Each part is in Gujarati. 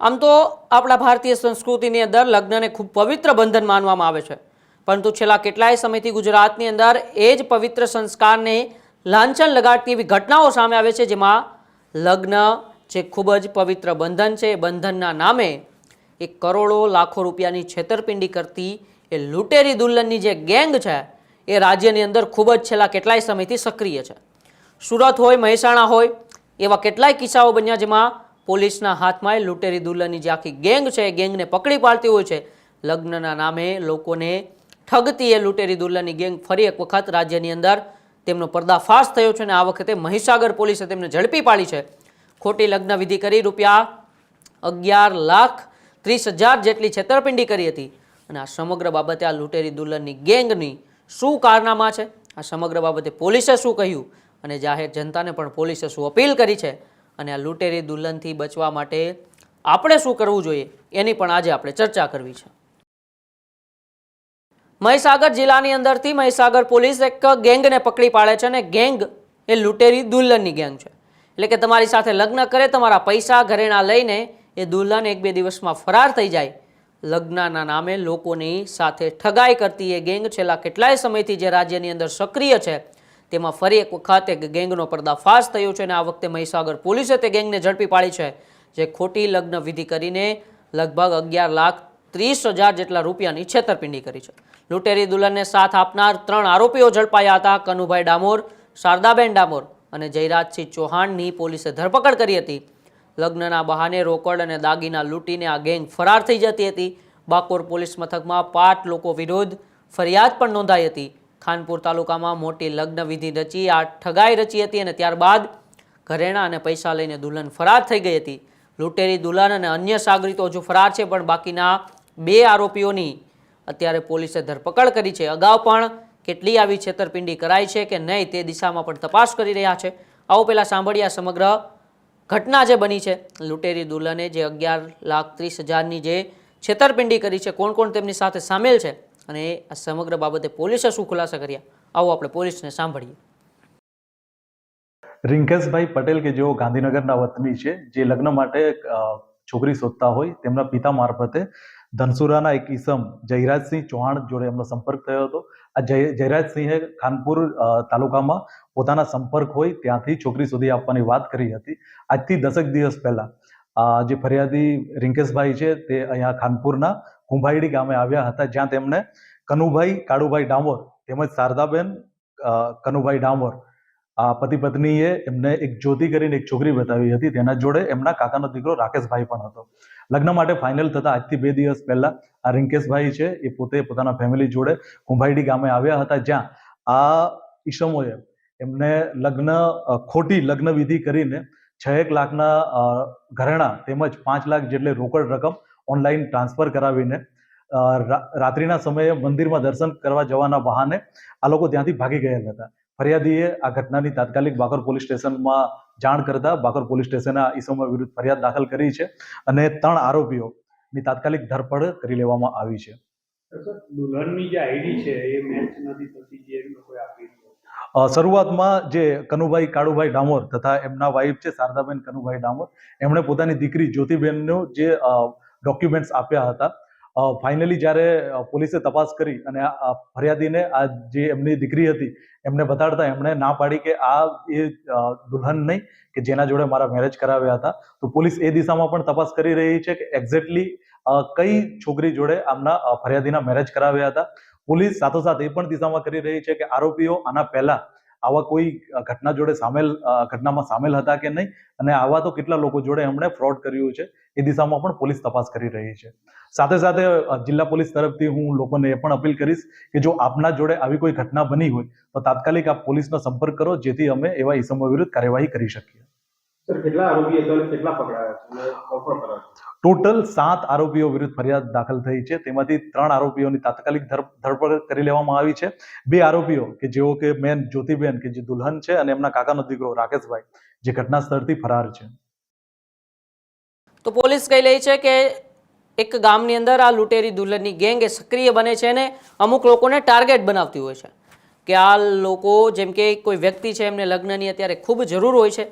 આમ તો આપણા ભારતીય સંસ્કૃતિની અંદર લગ્નને ખૂબ પવિત્ર બંધન માનવામાં આવે છે. પરંતુ છેલ્લા કેટલાય સમયથી ગુજરાતની અંદર એ જ પવિત્ર સંસ્કારને લાંછન લગાડતી એવી ઘટનાઓ સામે આવે છે, જેમાં લગ્ન જે ખૂબ જ પવિત્ર બંધન છે, એ બંધનના નામે એ કરોડો લાખો રૂપિયાની છેતરપિંડી કરતી એ લૂંટેરી દુલ્હનની જે ગેંગ છે, એ રાજ્યની અંદર ખૂબ જ છેલ્લા કેટલાય સમયથી સક્રિય છે. સુરત હોય, મહેસાણા હોય, એવા કેટલાય કિસ્સાઓ બન્યા, જેમાં પોલીસના હાથમાં લૂંટેરી દુલ્હનની જે આખી ગેંગ છે, એ ગેંગને પકડી પાડતી હોય છે. લગ્નના નામે લોકોને ઠગતી એ લૂંટેરી દુલ્હનની ગેંગ ફરી એક વખત રાજ્યની અંદર તેમનો પર્દાફાશ થયો છે અને આ વખતે મહીસાગર પોલીસે તેમને ઝડપી પાડી છે. ખોટી લગ્ન વિધિ કરી રૂપિયા અગિયાર લાખ ત્રીસ હજાર જેટલી છેતરપિંડી કરી હતી. અને આ સમગ્ર બાબતે આ લૂંટેરી દુલ્હનની ગેંગની શું કારનામા છે? આ સમગ્ર બાબતે પોલીસે શું કહ્યું? અને જાહેર જનતાને પણ પોલીસે શું અપીલ કરી છે? અને આ લૂંટેરી દુલ્હનથી બચવા માટે આપણે શું કરવું જોઈએ એની પણ આજે આપણે ચર્ચા કરવી છે. મહીસાગર જિલ્લાની અંદરથી મહીસાગર પોલીસ એક ગેંગને પકડી પાડે છે અને ગેંગ એ લૂંટેરી દુલ્હનની ગેંગ છે. એટલે કે તમારી સાથે લગ્ન કરે, તમારા પૈસા ઘરેણા લઈને એ દુલ્હન એક બે દિવસમાં ફરાર થઈ જાય. લગ્નના નામે લોકોની સાથે ઠગાઈ કરતી એ ગેંગ છેલ્લા કેટલાય સમયથી જે રાજ્યની અંદર સક્રિય છે તેમાં ફરી એક વખત એક ગેંગનો પર્દાફાશ થયો છે અને આ વખતે મહીસાગર પોલીસે તે ગેંગને ઝડપી પાડી છે, જે ખોટી લગ્ન વિધિ કરીને લગભગ અગિયાર લાખ ત્રીસ હજાર જેટલા રૂપિયાની છેતરપિંડી કરી છે. લૂંટેરી દુલ્હનને સાથ આપનાર ત્રણ આરોપીઓ ઝડપાયા હતા, કનુભાઈ ડામોર, શારદાબેન ડામોર અને જયરાજસિંહ ચૌહાણની પોલીસે ધરપકડ કરી હતી. લગ્નના બહાને રોકડ અને દાગીના લૂંટીને આ ગેંગ ફરાર થઈ જતી હતી. બાકોર પોલીસ મથકમાં પાંચ લોકો વિરોધ ફરિયાદ પણ નોંધાઈ હતી. ખાનપુર તાલુકામાં મોટી લગ્ન વિધિ રચી, આ ઠગાઈ રચી હતી અને ત્યારબાદ ઘરેણાં અને પૈસા લઈને દુલ્હન ફરાર થઈ ગઈ હતી. લૂંટેરી દુલ્હન અને અન્ય સાગરીતો હજુ ફરાર છે, પણ બાકીના બે આરોપીઓની અત્યારે પોલીસે ધરપકડ કરી છે. અગાઉ પણ કેટલી આવી છેતરપિંડી કરાઈ છે કે નહીં તે દિશામાં પણ તપાસ કરી રહ્યા છે. આવો પહેલાં સાંભળ્યા સમગ્ર ઘટના જે બની છે. લૂંટેરી દુલ્હને જે અગિયાર લાખ ત્રીસ હજારની જે છેતરપિંડી કરી છે, કોણ કોણ તેમની સાથે સામેલ છે? અને આ સમગ્ર બાબતે પોલીસે શું ખુલાસા કર્યા? આવો આપણે પોલીસને સાંભળીએ. રિંકેશભાઈ પટેલ કે જેઓ ગાંધીનગરના વતની છે, જે લગ્ન માટે છોકરી શોધતા હોય, તેમના પિતા મારફતે ધનસુરાના એક ઈસમ જયરાજસિંહ ચૌહાણ જોડે એમનો સંપર્ક થયો હતો. આ જય, જયરાજસિંહે ખાનપુર તાલુકામાં પોતાના સંપર્ક હોય ત્યાંથી છોકરી શોધી આપવાની વાત કરી હતી. આજથી દસેક દિવસ પહેલા જે ફરિયાદી રિંકેશભાઈ છે, તે અહીંયા ખાનપુરના કુંભાઈડી ગામે આવ્યા હતા, જ્યાં તેમણે કનુભાઈ, કાળુભાઈ ડામોર તેમજ શારદાબેન કનુભાઈ ડામોર, આ પતિ પત્નીએ એમને એક જ્યોતિ કરીને એક છોકરી બતાવી હતી. તેના જોડે એમના કાકાનો દીકરો રાકેશભાઈ પણ હતો. લગ્ન માટે ફાઇનલ થતા આજથી બે દિવસ પહેલા આ રિંકેશભાઈ છે, એ પોતે પોતાના ફેમિલી જોડે કુંભાઈડી ગામે આવ્યા હતા, જ્યાં આ ઈસમોએ એમને લગ્ન ખોટી લગ્ન વિધિ કરીને છ એક લાખના ઘરેણા તેમજ પાંચ લાખ જેટલી રોકડ રકમ ઓનલાઈન ટ્રાન્સફર કરાવીને રાત્રિના સમયે મંદિરમાં દર્શન કરવા જવાના બહાને આ લોકો ત્યાંથી ભાગી ગયા હતા. ફરિયાદીએ આ ઘટનાની તાત્કાલિક બાકર પોલીસ સ્ટેશનમાં જાણ કરતા બાકર પોલીસ સ્ટેશને આ ઈસમો વિરુદ્ધ ફરિયાદ દાખલ કરી છે અને ત્રણ આરોપીઓની તાત્કાલિક ધરપકડ કરી લેવામાં આવી છે. દુલ્હનની જે આઈડી છે એ મેચ નથી થતી જે લોકોએ આપી શરૂઆતમાં જે કનુભાઈ કાળુભાઈ ડામોર તથા એમના વાઇફ છે શારદાબેન કનુભાઈ ડામોર એમણે પોતાની દીકરી જ્યોતિબેનનું જે ડોક્યુમેન્ટ્સ આપ્યા હતા. ફાઇનલી જ્યારે પોલીસે તપાસ કરી અને આ ફરિયાદીને આ જે એમની દીકરી હતી, એમને બતાડતા એમણે ના પાડી કે આ એ દુલ્હન નહીં, કે જેના જોડે મારા મેરેજ કરાવ્યા હતા. તો પોલીસ એ દિશામાં પણ તપાસ કરી રહી છે કે એક્ઝેક્ટલી કઈ છોકરી જોડે આમના ફરિયાદીના મેરેજ કરાવ્યા હતા. પોલીસ સાથોસાથ એ પણ દિશામાં કરી રહી છે કે આરોપીઓ આના પહેલા આવા કોઈ ઘટના જોડે સામેલ ઘટનામાં સામેલ હતા કે નહીં? અને આવા તો કેટલા લોકો જોડે એમણે ફ્રોડ કર્યું છે? એ દિશામાં પણ પોલીસ તપાસ કરી રહી છે. સાથે સાથે જિલ્લા પોલીસ તરફથી હું લોકોને એ પણ અપીલ કરીશ કે જો આપના જોડે આવી કોઈ ઘટના બની હોય, તો તાત્કાલિક આપ પોલીસનો સંપર્ક કરો, જેથી અમે એવા ઇસમો વિરુદ્ધ કાર્યવાહી કરી શકીએ. કેટલા આરોપી કેટલા પકડાયા ટોટલ સાત આરોપીઓ વિરુદ્ધ ફરિયાદ દાખલ થઈ છે. તેમાંથી ત્રણ આરોપીઓની તાત્કાલિક ધર- ધરપકડ કરી લેવામાં આવી છે. બે આરોપીઓ કે જેઓ કે મેન જ્યોતિબેન કે જે દુલ્હન છે અને એમના કાકાનો દીકરો રાકેશભાઈ, જે ઘટના સ્થળથી ફરાર છે. તો પોલીસ કહી રહી છે કે એક ગામની અંદર આ લૂંટેરી દુલ્હનની ગેંગ એ સક્રિય બને છે અને અમુક લોકોને ટાર્ગેટ બનાવતી હોય છે કે આ લોકો જેમ કે કોઈ વ્યક્તિ છે એમને લગ્નની અત્યારે ખૂબ જરૂર હોય છે.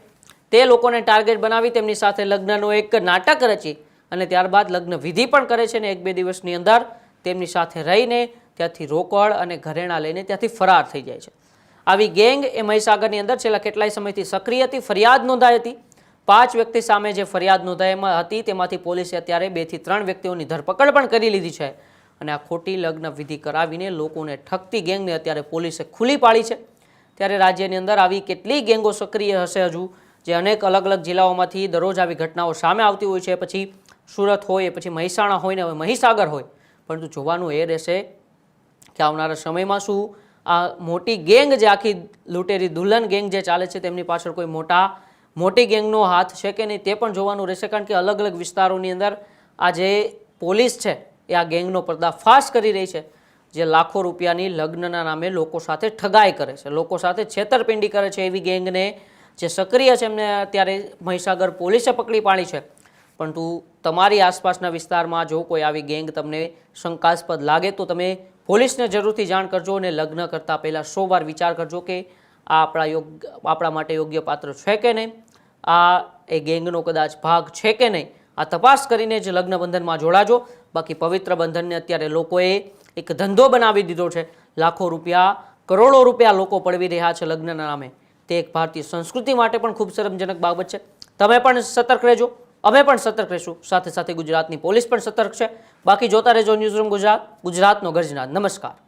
તે લોકોને ટાર્ગેટ બનાવી તેમની સાથે લગ્નનો એક નાટક રચી અને ત્યારબાદ લગ્ન વિધિ પણ કરે છે ને એક બે દિવસની અંદર તેમની સાથે રહીને ત્યાંથી રોકડ અને ઘરેણાં લઈને ત્યાંથી ફરાર થઈ જાય છે. આવી ગેંગ એ મહીસાગરની અંદર છેલ્લા કેટલાય સમયથી સક્રિય હતી, ફરિયાદ નોંધાઈ હતી. પાંચ વ્યક્તિ સામે જે ફરિયાદ નોંધાઈમાં હતી તેમાંથી પોલીસે અત્યારે બેથી ત્રણ વ્યક્તિઓની ધરપકડ પણ કરી લીધી છે. અને આ ખોટી લગ્ન વિધિ કરાવીને લોકોને ઠગતી ગેંગને અત્યારે પોલીસે ખુલ્લી પાડી છે. ત્યારે રાજ્યની અંદર આવી કેટલી ગેંગો સક્રિય હશે હજુ? જે અનેક અલગ અલગ જિલ્લાઓમાંથી દરરોજ આવી ઘટનાઓ સામે આવતી હોય છે. પછી સુરત હોય, પછી મહેસાણા હોય ને હવે મહીસાગર હોય. પરંતુ જોવાનું એ રહેશે કે આવનારા સમયમાં શું આ મોટી ગેંગ જે આખી લૂંટેરી દુલ્હન ગેંગ જે ચાલે છે તેમની પાછળ કોઈ મોટા, મોટી ગેંગનો હાથ છે કે નહીં તે પણ જોવાનું રહેશે, કારણ કે અલગ અલગ વિસ્તારોની અંદર આ જે પોલીસ છે એ આ ગેંગનો પર્દાફાશ કરી રહી છે, જે લાખો રૂપિયાની લગ્નના નામે લોકો સાથે ઠગાઈ કરે છે. લોકો સાથે છેતરપિંડી કરે છે એવી ગેંગને જે સક્રિય છે એમને અત્યારે મહીસાગર પોલીસે પકડી પાડી છે. પરંતુ તમારી આસપાસના વિસ્તારમાં જો કોઈ આવી ગેંગ તમને શંકાસ્પદ લાગે તો તમે પોલીસને જરૂરથી જાણ કરજો અને લગ્ન કરતાં પહેલાં સો વાર વિચાર કરજો કે આ આપણા યોગ્ય આપણા માટે યોગ્ય પાત્ર છે કે નહીં? આ એ ગેંગનો કદાચ ભાગ છે કે નહીં? આ તપાસ કરીને જ લગ્ન બંધનમાં જોડાજો. બાકી પવિત્ર બંધનને અત્યારે લોકોએ એક ધંધો બનાવી દીધો છે. લાખો રૂપિયા, કરોડો રૂપિયા લોકો પડવી રહ્યા છે લગ્નના નામે. તે એક ભારતીય સંસ્કૃતિ માટે પણ ખૂબ શરમજનક બાબત છે. તમે પણ સતર્ક રહેજો. અમે પણ સતર્ક રહીશું. સાથે સાથે ગુજરાતની પોલીસ પણ સતર્ક છે. બાકી જોતા રહેજો ન્યૂઝરૂમ ગુજરાત. ગુજરાતનો ગર્જના. નમસ્કાર.